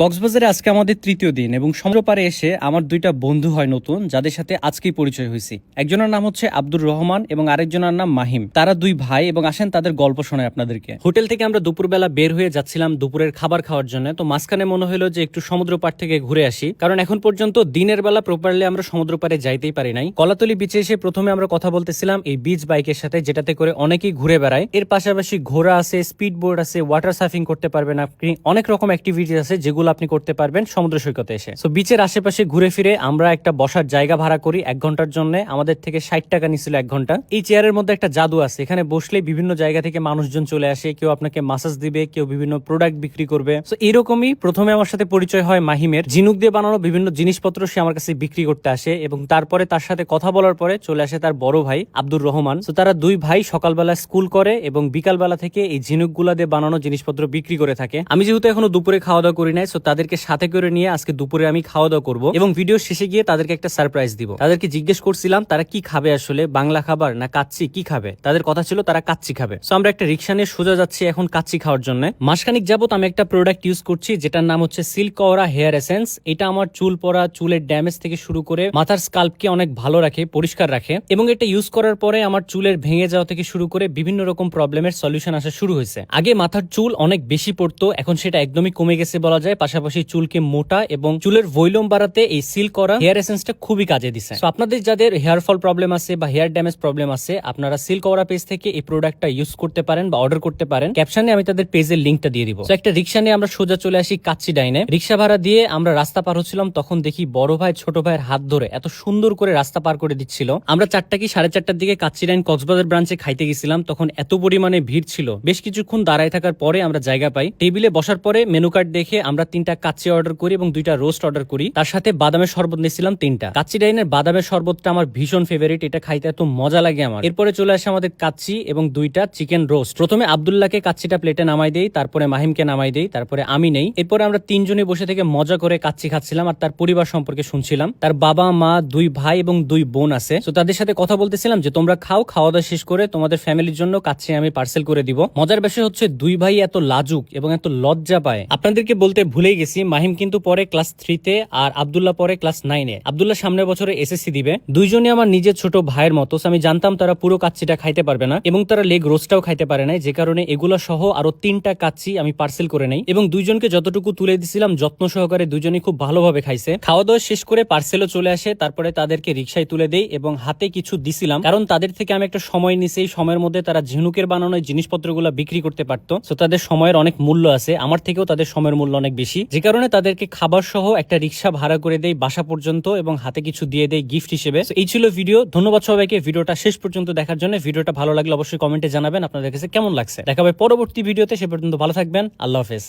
কক্সবাজারে আজকে আমাদের তৃতীয় দিন এবং সমুদ্র পারে এসে আমার দুইটা বন্ধু হয় নতুন, যাদের সাথে আজকেই পরিচয় হয়েছি। একজনের নাম হচ্ছে আব্দুর রহমান এবং আরেকজনের নাম মাহিম। তারা দুই ভাই এবং আসেন তাদের গল্প শোনায় আপনাদেরকে। হোটেল থেকে আমরা দুপুরবেলা বের হয়ে যাচ্ছিলাম দুপুরের খাবার খাওয়ার জন্য। তো মাঝখানে মনে হলো যে একটু সমুদ্র পাড় থেকে ঘুরে আসি। কারণ এখন পর্যন্ত দিনের বেলা প্রপারলি আমরা সমুদ্র পাড়ে যাইতেই পারি নাই। কলাতলি বিচে এসে প্রথমে আমরা কথা বলতেছিলাম এই বিচ বাইকের সাথে, যেটাতে করে অনেকেই ঘুরে বেড়ায়। এর পাশাপাশি ঘোড়া আছে স্পিড বোর্ড আছে ওয়াটার সার্ফিং করতে পারবেন আপনি অনেক রকম অ্যাক্টিভিটি আছে যেগুলো আপনি করতে পারবেন সমুদ্র সৈকতে এসে। তো বিচের আশেপাশে ঘুরে ফিরে আমরা একটা বসার জায়গা ভাড়া করি এক ঘণ্টার জন্য। আমাদের থেকে ষাট টাকা নিছিল এক ঘণ্টা। এই চেয়ারের মধ্যে একটা জাদু আছে। এখানে বসলে বিভিন্ন জায়গা থেকে মানুষজন চলে আসে। কেউ আপনাকে মাসাজ দিবে, কেউ বিভিন্ন প্রোডাক্ট বিক্রি করবে। তো এরকমই প্রথমে আমার সাথে পরিচয় হয় মাহিমের। ঝিনুক দিয়ে বানানো বিভিন্ন জিনিসপত্র সে আমার কাছে বিক্রি করতে আসে এবং তারপরে তার সাথে কথা বলার পরে চলে আসে তার বড় ভাই আব্দুর রহমান। তো তারা দুই ভাই সকালবেলা স্কুল করে এবং বিকালবেলা থেকে এই ঝিনুকগুলা দিয়ে বানানো জিনিসপত্র বিক্রি করে থাকে। আমি যেহেতু এখনও দুপুরে খাওয়া দাওয়া করি নাই তো তাদেরকে সাথে করে নিয়ে আজকে দুপুরে আমি খাওয়া দাওয়া করব এবং ভিডিও শেষে গিয়ে তাদেরকে একটা সারপ্রাইজ দিব। তাদেরকে জিজ্ঞেস করছিলাম, তারা কি খাবে আসলে? বাংলা খাবার না কাচ্চি? কি খাবে? তাদের কথা ছিল, তারা কাচ্চি খাবে। তো আমরা একটা রিক্সা নিয়ে সোজা যাচ্ছি এখন কাচ্চি খাওয়ার জন্য। মাসখানিক যাবত আমি একটা প্রোডাক্ট ইউজ করছি, যেটার নাম হচ্ছে সিল্ক করা হেয়ার এসেন্স এটা আমার চুল পরা চুলের ড্যামেজ থেকে শুরু করে মাথার স্কাল্পকে অনেক ভালো রাখে, পরিষ্কার রাখে এবং এটা ইউজ করার পরে আমার চুলের ভেঙে যাওয়া থেকে শুরু করে বিভিন্ন রকম প্রবলেমের সলিউশন আসা শুরু হয়েছে। আগে মাথার চুল অনেক বেশি পড়তো, এখন সেটা একদমই কমে গেছে বলা যায়। পাশাপাশি চুলকে মোটা এবং চুলের ভৈলম বাড়াতে এই সিল করা হেয়ার এসেন্সটা খুবই কাজে দিছে। So, আপনাদের যাদের হেয়ার ফল প্রবলেম আছে বা হেয়ার ড্যামেজ প্রবলেম আছে আপনারা সিল করা পেজ থেকে এই প্রোডাক্টটা ইউজ করতে পারেন বা অর্ডার করতে পারেন। ক্যাপশনে আমি তাদের পেজের লিঙ্কটা দিয়ে দিব। So, একটা রিক্সা নিয়ে আমরা সোজা চলে আসি কাচ্চি ডাইনে। রিক্সা ভাড়া দিয়ে আমরা রাস্তা পার হচ্ছিলাম তখন দেখি বড় ভাই ছোট ভাইয়ের হাত ধরে এত সুন্দর করে রাস্তা পার করে দিচ্ছিল। আমরা চারটা কি সাড়ে চারটার দিকে কাচ্চি ডাইন কক্সবাজার ব্রাঞ্চে খাইতে গেছিলাম তখন এত পরিমাণে ভিড় ছিল। বেশ কিছুক্ষণ দাঁড়ায় থাকার পরে আমরা জায়গা পাই। টেবিলে বসার পরে মেনু কার্ড দেখে আমরা তিনটা কাচ্চি অর্ডার করি এবং দুইটা রোস্ট অর্ডার করি। তার সাথে বাদামের শরবত নিয়েছিলাম তিনটা। কাচ্চি ডাইনের বাদামের শরবতটা আমার ভীষণ ফেভারিট এটা খাইতে এত মজা লাগে আমার। এরপরে চলে আসে আমাদের কাচ্চি এবং দুইটা চিকেন রোস্ট প্রথমে আবদুল্লাহকে কাচ্চিটা প্লেটে নামাই দেই, তারপরে মাহিমকে নামাই দেই, তারপরে আমি নেই। এরপরে আমরা তিনজনে বসে থেকে মজা করে কাচ্চি খাচ্ছিলাম আর তার পরিবার সম্পর্কে শুনছিলাম। তার বাবা, মা, দুই ভাই এবং দুই বোন আছে। তো তাদের সাথে কথা বলতেছিলাম যে, তোমরা খাও খাওয়া দাওয়া শেষ করে তোমাদের ফ্যামিলির জন্য কাচ্চি আমি পার্সেল করে দিব। মজার বিষয় হচ্ছে, দুই ভাই এত লাজুক এবং এত লজ্জা পায়। আপনাদেরকে বলতে ভুলেই গেছি। মাহিম কিন্তু পরে ক্লাস থ্রিতে আর আবদুল্লাহ পরে ক্লাস নাইনে। আবদুল্লাহ সামনের বছরে এসএসসি দিবে। দুইজনই আমার নিজের ছোট ভাইয়ের মতো। আমি জানতাম তারা পুরো কাচ্চিটা খাইতে পারবে না এবং তারা লেগ রোস্টটাও খাইতে পারে না যে কারণে এগুলো সহ আরও তিনটা কাচ্চি আমি পার্সেল করে নেই। এবং দুইজনকে যতটুকু তুলে দিছিলাম, যত্ন সহকারে দুইজনই খুব ভালোভাবে খাইছে। খাওয়া দাওয়া শেষ করে পার্সেলও চলে আসে। তারপরে তাদেরকে রিক্সায় তুলে দেই এবং হাতে কিছু দিছিলাম। কারণ তাদের থেকে আমি একটা সময় নিছি। সময়ের মধ্যে তারা ঝিনুকের বানানো জিনিসপত্রগুলো বিক্রি করতে পারতো। তো তাদের সময়ের অনেক মূল্য আছে। আমার থেকেও তাদের সময়ের মূল্য অনেক বেশি। যে কারণে তাদেরকে খাবার সহ একটা রিক্সা ভাড়া করে দেয় বাসা পর্যন্ত এবং হাতে কিছু দিয়ে দেয় গিফট হিসেবে। এই ছিল ভিডিও ধন্যবাদ সবাইকে ভিডিওটা শেষ পর্যন্ত দেখার জন্য। ভিডিওটা ভালো লাগলে অবশ্যই কমেন্টে জানাবেন। আপনাদের কাছে কেমন লাগছে? দেখাবে পরবর্তী ভিডিওতে সে পর্যন্ত ভালো থাকবেন। আল্লাহ হাফেজ।